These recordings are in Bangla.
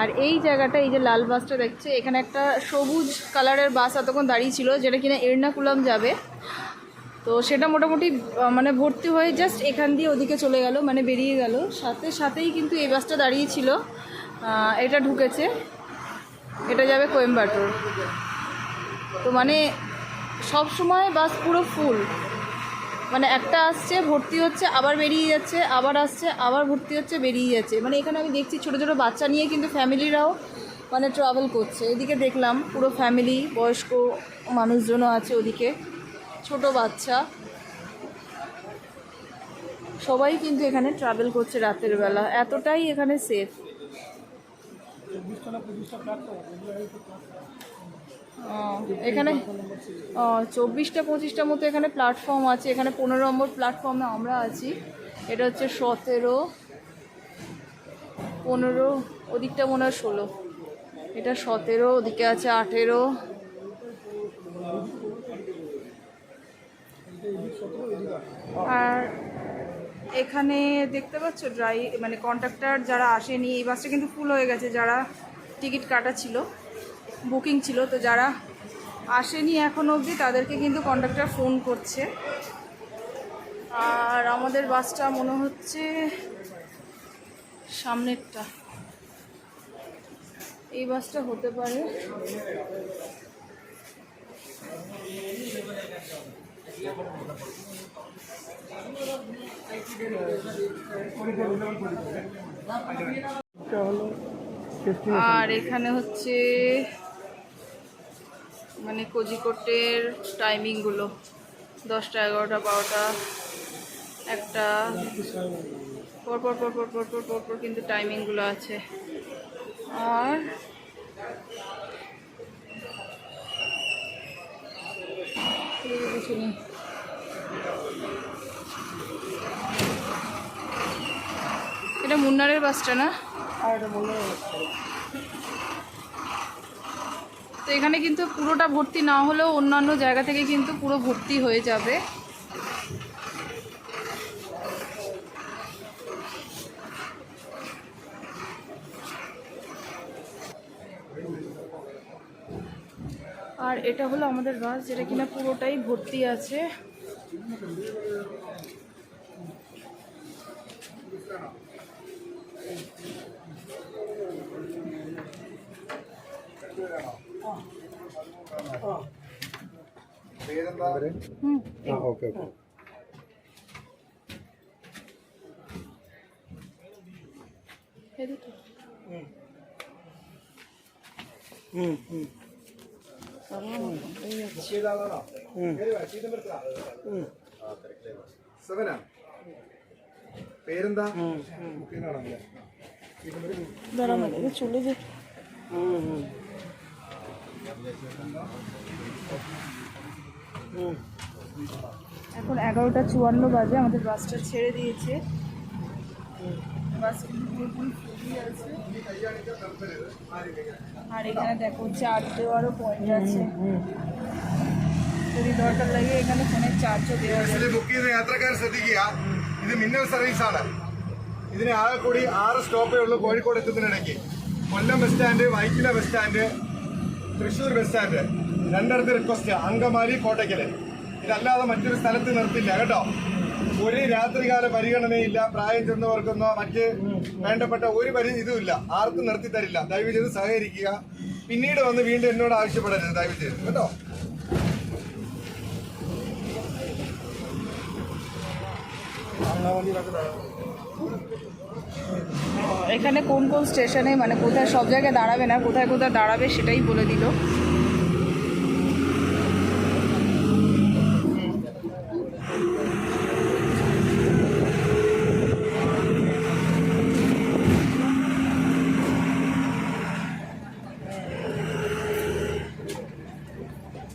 আর এই জায়গাটা, এই যে লাল বাসটা দেখছে, এখানে একটা সবুজ কালারের বাস এতক্ষণ দাঁড়িয়ে ছিল যেটা কিনা এর্নাকুলাম যাবে। তো সেটা মোটামুটি মানে ভর্তি হয়ে জাস্ট এখান দিয়ে ওদিকে চলে গেল মানে বেরিয়ে গেল। সাথে সাথেই কিন্তু এই বাসটা দাঁড়িয়ে ছিল। এটা ঢুকেছে। এটা যাবে কোয়েম্বাটোর। তো মানে সব সময় বাস পুরো ফুল মানে একটা আসছে, ভর্তি হচ্ছে, আবার বেরিয়ে যাচ্ছে, আবার আসছে, আবার ভর্তি হচ্ছে, বেরিয়ে যাচ্ছে। মানে এখানে আমি দেখছি ছোটো ছোটো বাচ্চা নিয়ে কিন্তু ফ্যামিলিরাও মানে ট্রাভেল করছে। এদিকে দেখলাম পুরো ফ্যামিলি বয়স্ক মানুষজনও আছে ওদিকে, ছোট বাচ্চা। সবাই কিন্তু এখানে ট্রাভেল করছে রাতের বেলা। এতটাই এখানে সেফ এখানে চব্বিশটা পঁচিশটা মতো এখানে প্ল্যাটফর্ম আছে। এখানে পনেরো নম্বর প্ল্যাটফর্মে আমরা আছি। এটা হচ্ছে সতেরো, পনেরো, ওদিকটা মনে হয় ষোলো। এটা সতেরো, ওদিকে আছে আঠেরো। আর এখানে দেখতে পাচ্ছ ড্রাই মানে কন্ট্রাক্টর যারা আসেনি, এই বাসটা কিন্তু ফুল হয়ে গেছে, যারা টিকিট কাটা ছিল। বুকিং ছিল তো যারা আসেনি এখন অবধি তাদেরকে কিন্তু কন্ডাক্টর ফোন করছে। আর আমাদের বাসটা মনে হচ্ছে সামনেরটা। এই বাসটা হতে পারে। আর এখানে হচ্ছে মানে কোজিকোটের টাইমিংগুলো দশটা, এগারোটা, বারোটা, একটা পরপর পরপর পরপর পরপর কিন্তু টাইমিংগুলো আছে। আর এটা মুন্নারের বাসটা না? আর এটা মনে হয় তো এখানে কিন্তু পুরোটা ভর্তি না হলেও অন্যান্য জায়গা থেকে কিন্তু পুরো ভর্তি হয়ে যাবে। আর এটা হলো আমাদের বাস, যেটা কিনা পুরোটাই ভর্তি আছে। അവർ? ആ ഓക്കെ ഓക്കെ. സെവനാ പേരെന്താ? ചുള്ളി এখন এগারোটা চুয়ান্ন বাজে আমাদের বাসটা ছেড়ে দিয়েছে বাস কিন্তু পুরোপুরি ফুলই আছে আর এখানে দেখো চার্জ দেওয়ারও পয়েন্ট আছে যদি দরকার লাগে এখানে ফোনের চার্জও দেওয়া যাবে ബസ്സിൽ ബുക്ക് ചെയ്ത യാത്രക്കാർ ശ്രദ്ധിക്കുക ഇത് മിന്നൽ സർവീസ് ആണ് ഇതിന് ആകെ കൂടി ആറ് സ്റ്റോപ്പേ ഉള്ളൂ കോഴിക്കോട് എത്തുന്നതിനിടയ്ക്ക് Kollam bus stand വൈക്കില bus stand Thrissur bus stand രണ്ടിടത്ത് റിക്വസ്റ്റ് അങ്കമാലി കോട്ടയ്ക്കല് ഇതല്ലാതെ മറ്റൊരു സ്ഥലത്ത് നിർത്തില്ല കേട്ടോ ഒരു രാത്രികാല പരിഗണനയില്ല പ്രായം ചെന്നവർക്കൊന്നോ മറ്റ് വേണ്ടപ്പെട്ട ഒരു പരി ഇതുമില്ല ആർക്കും നിർത്തി തരില്ല ദയവ് ചെയ്ത് സഹകരിക്കുക പിന്നീട് വന്ന് വീണ്ടും എന്നോട് ആവശ്യപ്പെടരുത് ദയവ് ചെയ്ത് കേട്ടോ এখানে কোন কোন স্টেশনে মানে কোথায় সব জায়গায় দাঁড়াবে না কোথায় কোথায় দাঁড়াবে সেটাই বলে দিল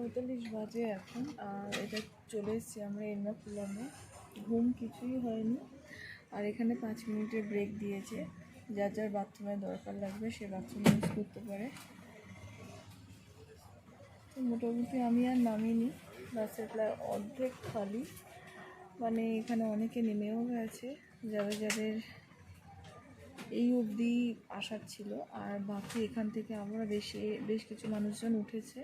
পঁয়তাল্লিশ বাজে এখন, আর এটা চলে এসেছি আমরা এর্নাকুলামে। ঘুম কিছুই হয়নি। আর এখানে পাঁচ মিনিটের ব্রেক দিয়েছে। যার যার বাথরুমের দরকার লাগবে, সে বাথরুম ইউজ করতে পারে। তো মোটামুটি আমি আর নামিনি। বাসের প্রায় অর্ধেক খালি। মানে এখানে অনেকে নেমেও গেছে। যাদের যাদের এই অবধি আসার ছিল। আর বাকি এখান থেকে আমরা বেশি বেশ কিছু মানুষজন উঠেছে।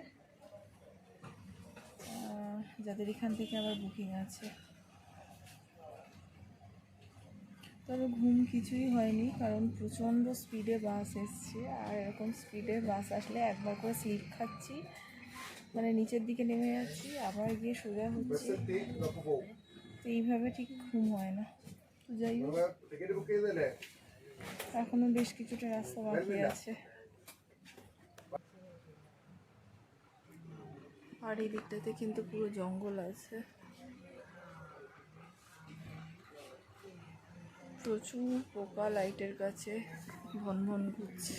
যাদের এখান থেকে আবার বুকিং আছে। তবে ঘুম কিছুই হয়নি কারণ প্রচণ্ড স্পিডে বাস এসছে। আর এরকম স্পিডে বাস আসলে একবার করে স্লিপ খাচ্ছি। মানে নিচের দিকে নেমে যাচ্ছি আবার গিয়ে সোজা হচ্ছে। তো এইভাবে ঠিক ঘুম হয় না। যাই হোক এখনও বেশ কিছুটা রাস্তা বাকি আছে। আর এই দিকটাতে কিন্তু পুরো জঙ্গল আছে। প্রচুর পোকা লাইটের কাছে ভন ভন ঘুরছে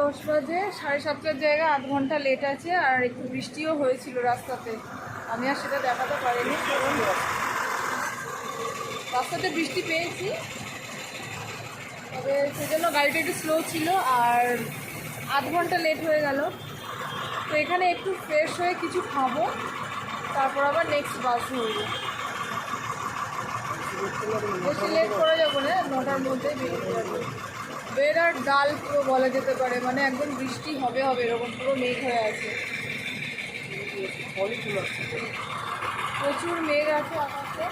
দশ বাজে সাড়ে সাতটার জায়গায় আধ ঘণ্টা লেট আছে আর একটু বৃষ্টিও হয়েছিল রাস্তাতে। আমি আর সেটা দেখাতে পারিনি রাস্তাতে বৃষ্টি পেয়েছি। তবে সেজন্য গাড়িটা একটু স্লো ছিল আর আধ ঘণ্টা লেট হয়ে গেল। তো এখানে একটু ফ্রেশ হয়ে কিছু খাব, তারপর আবার নেক্সট বাস ধরবো। বেশি লেট করে যাব না, নটার মধ্যে বেরিয়ে যাব ওয়েদার ডাল পুরো বলা যেতে পারে মানে একদম বৃষ্টি হবে হবে এরকম, পুরো মেঘ হয়ে আছে। প্রচুর মেঘ আছে আকাশে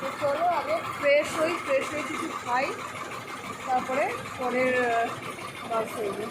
তো চলো আগে ফ্রেশ হই ফ্রেশ হয়ে কিছু খাই, তারপরে পরের বাস হইবে